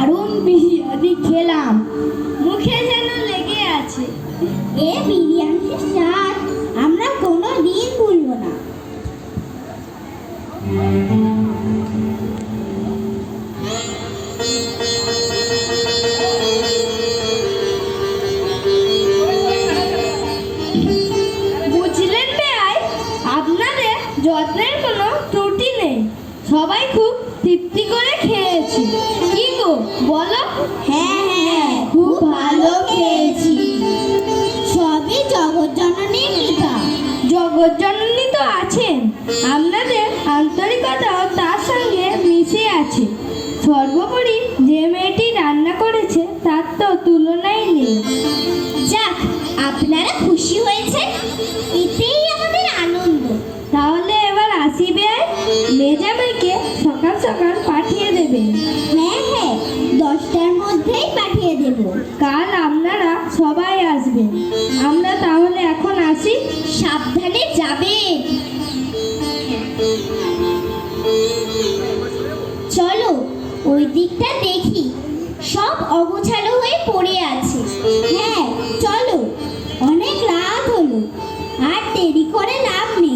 দারুণ বিরিয়ানি খেলাম। মুখে যেন লেগে আছে। এ বিরিয়ানির স্বাদ আমরা কোনো দিন ভুলব না। যত্নের কোনো ত্রুটি নেই। সবাই খুব তৃপ্তি করে খেয়ে তো আছেন আপনাদের আন্তরিকতাও তার সঙ্গে মিশে আছে। সর্বোপরি যে মেয়েটি রান্না করেছে তার তো তুলনাই নেই। যাক আপনারা খুশি হয়েছেন? এতেই আমাদের আনন্দ। তাহলে এবার আসিবে মেজামাইকে সকাল সকাল পাঠিয়ে দেবেন হ্যাঁ হ্যাঁ দশটার মধ্যেই পাঠিয়ে দেব। কাল আপনারা সবাই আসবেন। আমরা তাহলে এখন আসি। সাবধানে চলো, ওই দিকটা দেখি। সব অগোছালো হয়ে পড়ে আছে। হ্যাঁ চলো। অনেক রাত হলো। আর দেরি করে লাভ নেই।